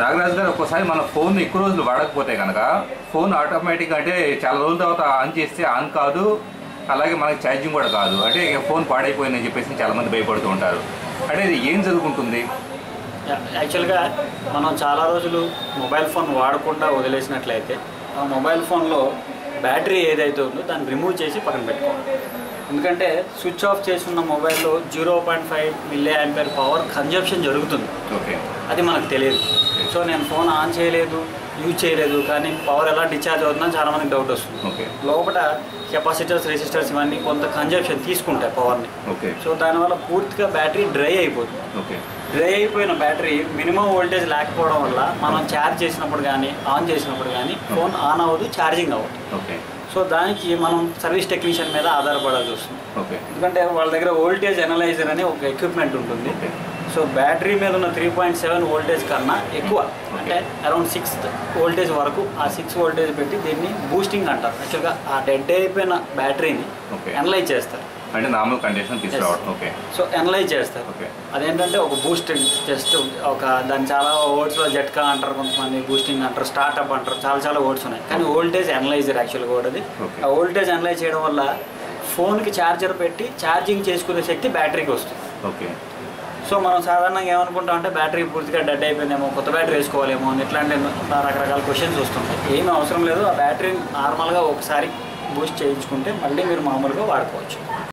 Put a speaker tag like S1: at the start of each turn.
S1: నాగరాజు గారు ఒక్కోసారి మన ఫోన్ ఎక్కువ రోజులు వాడకపోతే కనుక ఫోన్ ఆటోమేటిక్ అంటే చాలా రోజుల తర్వాత ఆన్ చేస్తే ఆన్ కాదు అలాగే మనకి ఛార్జింగ్ కూడా కాదు. అంటే ఇక ఫోన్ పాడైపోయిందని చెప్పేసి చాలా మంది భయపడుతూ ఉంటారు. అంటే ఇది ఏం జరుగుతుంటుంది?
S2: యాక్చువల్గా మనం చాలా రోజులు మొబైల్ ఫోన్ వాడకుండా వదిలేసినట్లయితే ఆ మొబైల్ ఫోన్లో బ్యాటరీ ఏదైతే ఉందో దాన్ని రిమూవ్ చేసి పక్కన పెట్టుకోవాలి. ఎందుకంటే స్విచ్ ఆఫ్ చేసి ఉన్న మొబైల్లో zero point five milli ampere power consumption జరుగుతుంది.
S1: ఓకే.
S2: అది మనకు తెలియదు. సో నేను ఫోన్ ఆన్ చేయలేదు. యూజ్ చేయలేదు కానీ పవర్ ఎలా డిశ్చార్జ్ అవుతుందని చాలా మందికి డౌట్ వస్తుంది.
S1: ఓకే
S2: లోపల కెపాసిటర్స్ రెసిస్టర్స్ ఇవన్నీ కొంత కన్జంప్షన్ తీసుకుంటాయి పవర్ని
S1: ఓకే
S2: సో దానివల్ల పూర్తిగా బ్యాటరీ డ్రై అయిపోతుంది.
S1: ఓకే
S2: డ్రై అయిపోయిన బ్యాటరీ మినిమం వోల్టేజ్ లేకపోవడం వల్ల మనం ఛార్జ్ చేసినప్పుడు కానీ ఆన్ చేసినప్పుడు కానీ ఫోన్ ఆన్ అవ్వదు ఛార్జింగ్ అవ్వదు.
S1: ఓకే
S2: సో దానికి మనం సర్వీస్ టెక్నీషియన్ మీద ఆధారపడాల్సి వస్తుంది.
S1: ఓకే
S2: ఎందుకంటే వాళ్ళ దగ్గర వోల్టేజ్ అనలైజర్ అని ఒక ఎక్విప్మెంట్ ఉంటుంది. సో బ్యాటరీ మీద ఉన్న త్రీ పాయింట్ సెవెన్ వోల్టేజ్ కన్నా ఎక్కువ అంటే అరౌండ్ సిక్స్ వోల్టేజ్ వరకు ఆ సిక్స్ వోల్టేజ్ పెట్టి దీన్ని బూస్టింగ్ అంటారు. యాక్చువల్గా ఆ డెడ్ అయిపోయిన బ్యాటరీని. అనలైజ్ చేస్తారు.
S1: అంటే నార్మల్ కండిషన్ తీసుకురావడం ఓకే
S2: సో అనలైజ్ చేస్తారు.
S1: ఓకే
S2: అదేంటంటే ఒక బూస్టింగ్ జస్ట్ ఒక దాని చాలా వర్డ్స్లో జట్కా అంటారు కొంతమంది బూస్టింగ్ అంటారు స్టార్ట్అప్ అంటారు చాలా చాలా వర్డ్స్ ఉన్నాయి. కానీ వోల్టేజ్ అనలైజర్ యాక్చువల్గా కూడా అది. ఆ వోల్టేజ్ అనలైజ్ చేయడం వల్ల ఫోన్కి ఛార్జర్ పెట్టి ఛార్జింగ్ చేసుకునే శక్తి బ్యాటరీకి వస్తుంది.
S1: ఓకే
S2: సో మనం సాధారణంగా ఏమనుకుంటాం అంటే బ్యాటరీ పూర్తిగా డెడ్ అయిపోయిందేమో కొత్త బ్యాటరీ వేసుకోవాలేమో అని ఇట్లాంటి రకరకాల క్వశ్చన్స్ వస్తుంటాయి. ఏమీ అవసరం లేదు ఆ బ్యాటరీ నార్మల్గా ఒకసారి బూస్ట్ చేయించుకుంటే మళ్ళీ మీరు మామూలుగా వాడుకోవచ్చు.